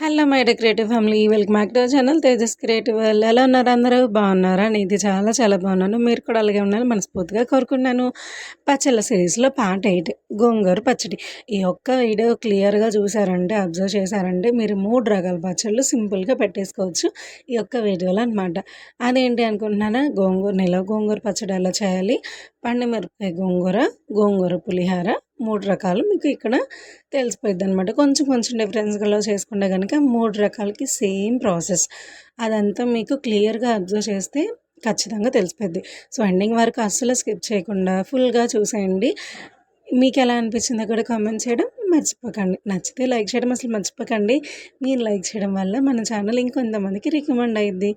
Hello my creative family welcome back to channel Tejas creative వాళ్ళు ఎలా ఉన్నారు అందరూ? బాగున్నారా? నేను చాలా చాలా బాగున్నాను. మీరు కూడా అలాగే ఉన్నారు మనస్ఫూర్తిగా కోరుకున్నాను పచ్చళ్ళ సిరీస్లో పార్ట్ ఎయిట్ గోంగూర పచ్చడి. ఈ ఒక్క వీడియో క్లియర్గా చూసారంటే అబ్జర్వ్ చేశారంటే మీరు మూడు రకాల పచ్చళ్ళు సింపుల్గా పెట్టేసుకోవచ్చు ఈ ఒక్క వీడియోలో అనమాట అదేంటి అనుకుంటున్నానా? గోంగూర నిలవ గోంగూర పచ్చడి ఎలా చేయాలి? పండుమిరపకాయ గోంగూర గోంగూర పులిహార మూడు రకాలు మీకు ఇక్కడ తెలిసిపోయింది అనమాట కొంచెం కొంచెం డిఫరెన్స్గా చేసుకుంటే కనుక మూడు రకాలకి సేమ్ ప్రాసెస్ అదంతా మీకు క్లియర్గా అబ్జర్వ్ చేస్తే ఖచ్చితంగా తెలిసిపోద్ది సో ఎండింగ్ వరకు అస్సలు స్కిప్ చేయకుండా ఫుల్గా చూసేయండి. మీకు ఎలా అనిపించిందో కూడా కామెంట్ చేయడం మర్చిపోకండి. నచ్చితే లైక్ చేయడం అసలు మర్చిపోకండి. మీరు లైక్ చేయడం వల్ల మన ఛానల్ ఇంకొంతమందికి రికమెండ్ అయ్యిద్ది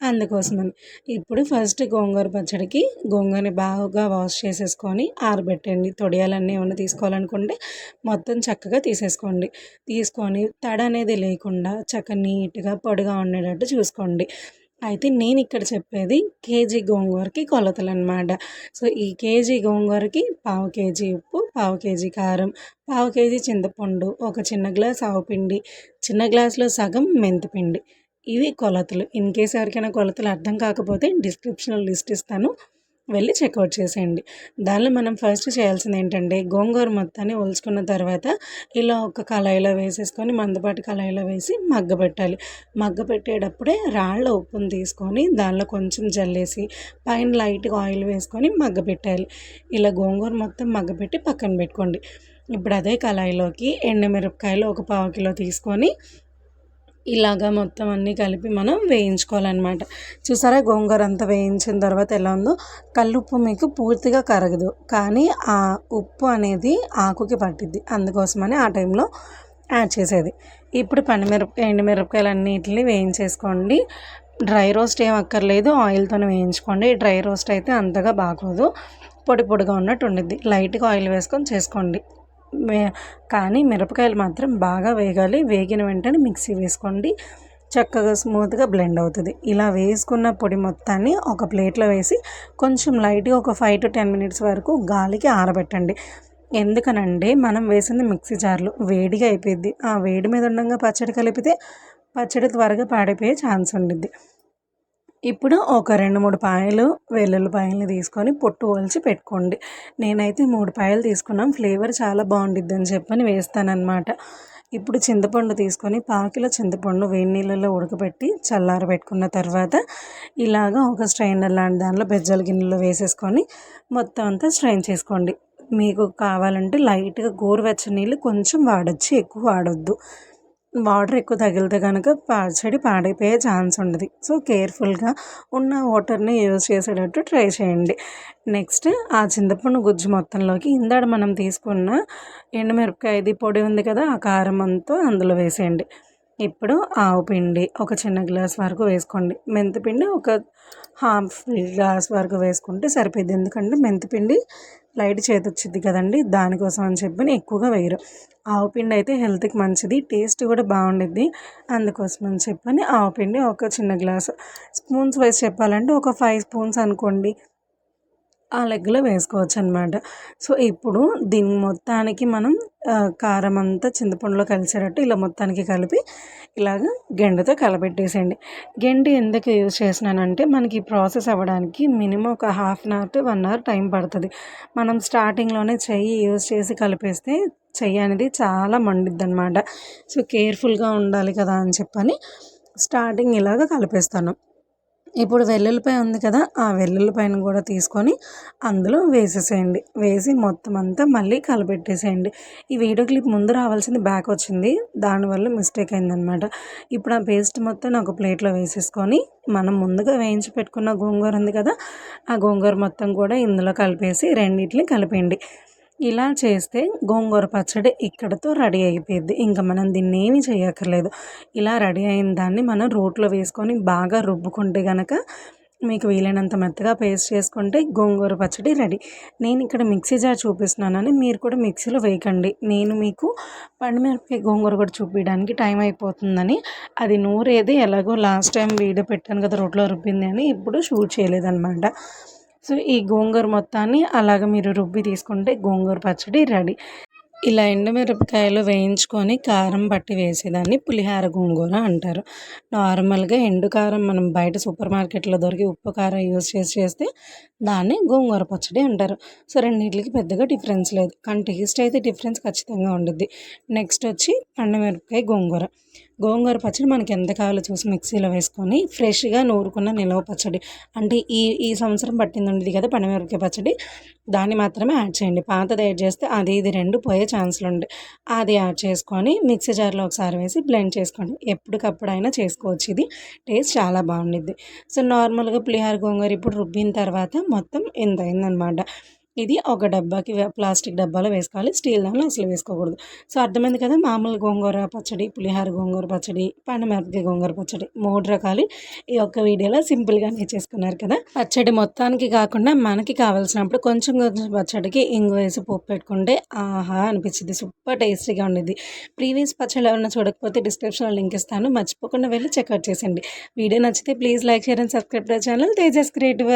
అందుకోసమని. ఇప్పుడు ఫస్ట్ గోంగూర పచ్చడికి గోంగూరని బాగా వాష్ చేసేసుకొని ఆరబెట్టండి. తొడియాలన్నీ ఏమైనా తీసుకోవాలనుకుంటే మొత్తం చక్కగా తీసేసుకోండి. తీసుకొని తడ అనేది లేకుండా చక్కగా నీట్గా పొడిగా ఉండేటట్టు చూసుకోండి. అయితే నేను ఇక్కడ చెప్పేది కేజీ గోంగూరకి కొలతలు అనమాట సో ఈ కేజీ గోంగూరకి పావు కేజీ ఉప్పు పావు కేజీ కారం పావు కేజీ చింతపండు ఒక చిన్న గ్లాస్ ఆవుపిండి చిన్న గ్లాసులో సగం మెంతిపిండి. ఇవి కొలతలు. ఇన్ కేస్ ఎవరికైనా కొలతలు అర్థం కాకపోతే డిస్క్రిప్షన్లో లిస్ట్ ఇస్తాను. వెళ్ళి చెక్అవుట్ చేసేయండి. దానిలో మనం ఫస్ట్ చేయాల్సింది ఏంటంటే గోంగూర మొత్తాన్ని ఒలుచుకున్న తర్వాత ఇలా ఒక కళాయిలో వేసేసుకొని మందపాటి కళాయిలో వేసి మగ్గ పెట్టాలి. మగ్గ పెట్టేటప్పుడే రాళ్ళ ఉప్పును తీసుకొని దానిలో కొంచెం జల్లేసి పైన లైట్గా ఆయిల్ వేసుకొని మగ్గ పెట్టాలి. ఇలా గోంగూర మొత్తం మగ్గబెట్టి పక్కన పెట్టుకోండి. ఇప్పుడు అదే కళాయిలోకి ఎండుమిరపకాయలు ఒక పావు కిలో తీసుకొని ఇలాగా మొత్తం అన్నీ కలిపి మనం వేయించుకోవాలన్నమాట. చూసారా? గోంగూర అంతా వేయించిన తర్వాత ఎలా ఉందో? కల్లుప్పు మీకు పూర్తిగా కరగదు. కానీ ఆ ఉప్పు అనేది ఆకుకి పట్టిద్ది. అందుకోసమని ఆ టైంలో యాడ్ చేసేది. ఇప్పుడు పండుమిరపకాయ ఎండుమిరపకాయలు అన్నిటిని వేయించేసుకోండి. డ్రై రోస్ట్ ఏం అక్కర్లేదు. ఆయిల్తోనే వేయించుకోండి. డ్రై రోస్ట్ అయితే అంతగా బాగోదు. పొడి పొడిగా ఉన్నట్టు ఉండిద్ది. లైట్గా ఆయిల్ వేసుకొని చేసుకోండి. కానీ మిరపకాయలు మాత్రం బాగా వేగాలి. వేగిన వెంటనే మిక్సీ వేసుకోండి. చక్కగా స్మూత్గా బ్లెండ్ అవుతుంది. ఇలా వేసుకున్న పొడి మొత్తాన్ని ఒక ప్లేట్లో వేసి కొంచెం లైట్గా ఒక ఫైవ్ టు టెన్ మినిట్స్ వరకు గాలికి ఆరబెట్టండి. ఎందుకనంటే మనం వేసింది మిక్సీ జార్లు. వేడిగా అయిపోయింది ఆ వేడి మీద ఉండగా పచ్చడి కలిపితే పచ్చడి త్వరగా పాడైపోయే ఛాన్స్ ఉండిద్ది. ఇప్పుడు ఒక రెండు మూడు పాయలు వెల్లుల్లిపాయలని తీసుకొని పొట్టు వలిచి పెట్టుకోండి. నేనైతే మూడు పాయలు తీసుకున్నాం. ఫ్లేవర్ చాలా బాగుండిద్ది అని చెప్పని వేస్తానన్నమాట. ఇప్పుడు చింతపండు తీసుకొని పాకిలో చింతపండు వేడి నీళ్ళలో ఉడకబెట్టి చల్లారబెట్టుకున్న తర్వాత ఇలాగా ఒక స్ట్రైనర్ లాంటి దానిలో బెజ్జల గిన్నెలో వేసేసుకొని మొత్తం అంతా స్ట్రైన్ చేసుకోండి. మీకు కావాలంటే లైట్గా గోరువెచ్చని నీళ్ళు కొంచెం వాడచ్చు ఎక్కువ వాడొద్దు. వాటర్ ఎక్కువ తగిలితే కనుక పచ్చడి పాడైపోయే ఛాన్స్ ఉండదు. సో కేర్ఫుల్గా ఉన్న వాటర్ని యూజ్ చేసేటట్టు ట్రై చేయండి. నెక్స్ట్ ఆ చింతపండు గుజ్జు మొత్తంలోకి ఇందాడ మనం తీసుకున్న ఎండుమిరపకాయది పొడి ఉంది కదా ఆ కారం అంతా అందులో వేసేయండి. ఇప్పుడు ఆవు పిండి ఒక చిన్న గ్లాస్ వరకు వేసుకోండి. మెంతిపిండి ఒక హాఫ్ గ్లాస్ వరకు వేసుకుంటే సరిపోద్ది ఎందుకంటే మెంతిపిండి లైట్ చేతొచ్చింది కదండి దానికోసం అని చెప్పి ఎక్కువగా వేయరు. ఆవు పిండి అయితే హెల్త్కి మంచిది టేస్ట్ కూడా బాగుండిద్ది. అందుకోసం అని చెప్పని ఆవు పిండి ఒక చిన్న గ్లాసు. స్పూన్స్ వైజ్ చెప్పాలంటే ఒక ఫైవ్ స్పూన్స్ అనుకోండి. ఆ లెగ్లో వేసుకోవచ్చు అనమాట సో ఇప్పుడు దీని మొత్తానికి మనం కారం అంతా చింతపండులో కలిసేటట్టు ఇలా మొత్తానికి కలిపి ఇలాగ గెండతో కలపెట్టేసేయండి గెండి ఎందుకు యూజ్ చేసినానంటే మనకి ప్రాసెస్ అవ్వడానికి మినిమం ఒక half an hour to one hour time పడుతుంది. మనం స్టార్టింగ్లోనే చెయ్యి యూజ్ చేసి కలిపేస్తే చెయ్యి అనేది చాలా మండిద్ది అనమాట సో కేర్ఫుల్గా ఉండాలి కదా అని చెప్పని స్టార్టింగ్ ఇలాగ కలిపేస్తాను. ఇప్పుడు వెల్లుల్లిపాయ ఉంది కదా ఆ వెల్లుల్లిపాయను కూడా తీసుకొని అందులో వేసేసేయండి. వేసి మొత్తం అంతా మళ్ళీ కలపెట్టేసేయండి. ఈ వీడియో క్లిప్ ముందు రావాల్సింది బ్యాక్ వచ్చింది. దానివల్ల మిస్టేక్ అయిందనమాట ఇప్పుడు ఆ పేస్ట్ మొత్తం ఒక ప్లేట్లో వేసేసుకొని మనం ముందుగా వేయించి పెట్టుకున్న గోంగూర ఉంది కదా ఆ గోంగూర మొత్తం కూడా ఇందులో కలిపేసి రెండింటిని కలిపేయండి. ఇలా చేస్తే గోంగూర పచ్చడి ఇక్కడతో రెడీ అయిపోయింది ఇంకా మనం దీన్ని ఏమీ చేయక్కర్లేదు. ఇలా రెడీ అయిన దాన్ని మనం రోట్లో వేసుకొని బాగా రుబ్బుకుంటే కనుక మీకు వీలైనంత మెత్తగా పేస్ట్ చేసుకుంటే గోంగూర పచ్చడి రెడీ. నేను ఇక్కడ మిక్సీ జార్ చూపిస్తున్నానని మీరు కూడా మిక్సీలో వేయకండి. నేను మీకు పండుమిరపకాయ గోంగూర కూడా చూపించడానికి టైం అయిపోతుందని అది నూరేది ఎలాగో లాస్ట్ టైం వీడియో పెట్టాను కదా రోట్లో రుబ్బింది అని ఇప్పుడు షూట్ చేయలేదన్నమాట. సో ఈ గోంగూర మొత్తాన్ని అలాగ మీరు రుబ్బి తీసుకుంటే గోంగూర పచ్చడి రెడీ. ఇలా ఎండుమిరపకాయలు వేయించుకొని కారం పట్టి వేసేదాన్ని పులిహార గోంగూర అంటారు. నార్మల్గా ఎండు కారం మనం బయట సూపర్ మార్కెట్లో దొరికి ఉప్పు కారం యూస్ చేసి చేస్తే దాన్ని గోంగూర పచ్చడి అంటారు. సో రెండింటికి పెద్దగా డిఫరెన్స్ లేదు. కానీ టేస్ట్ అయితే డిఫరెన్స్ ఖచ్చితంగా ఉంటుంది నెక్స్ట్ వచ్చి పండుమిరపకాయ గోంగూర. గోంగూర పచ్చడి మనకి ఎంత కావాలో చూసి మిక్సీలో వేసుకొని ఫ్రెష్గా నూరుకున్న నిలవ పచ్చడి. అంటే ఈ ఈ సంవత్సరం పట్టింది ఉండేది కదా పనిమిరపకాయ పచ్చడి. దాన్ని మాత్రమే యాడ్ చేయండి. పాతది యాడ్ చేస్తే అది ఇది రెండు పోయే ఛాన్సులు ఉంటాయి అది యాడ్ చేసుకొని మిక్సీ జార్లో ఒకసారి వేసి బ్లెండ్ చేసుకోండి. ఎప్పటికప్పుడు అయినా చేసుకోవచ్చు ఇది. టేస్ట్ చాలా బాగుండిద్ది. సో నార్మల్గా పులిహార గోంగూర ఇప్పుడు రుబ్బిన తర్వాత మొత్తం ఇంత అయిందనమాట. ఇది ఒక డబ్బాకి ప్లాస్టిక్ డబ్బాలో వేసుకోవాలి. స్టీల్ దానిలో అసలు వేసుకోకూడదు. సో అర్థమైంది కదా? మామూలు గోంగూర పచ్చడి పులిహార గోంగూర పచ్చడి పండుమిరపకాయ గోంగూర పచ్చడి మూడు రకాలు ఈ యొక్క వీడియోలో సింపుల్గా నేర్చేసుకున్నారు కదా? పచ్చడి మొత్తానికి కాకుండా మనకి కావాల్సినప్పుడు కొంచెం కొంచెం పచ్చడికి ఇంగు వేసి పోపు పెట్టుకుంటే ఆహా అనిపించింది సూపర్ టేస్టీగా ఉండేది ప్రీవియస్ పచ్చడి ఎవరైనా చూడకపోతే డిస్క్రిప్షన్లో లింక్ ఇస్తాను. మర్చిపోకుండా వెళ్ళి చెక్అవుట్ చేసేయండి. వీడియో నచ్చితే please like share and subscribe channel. Tejas creative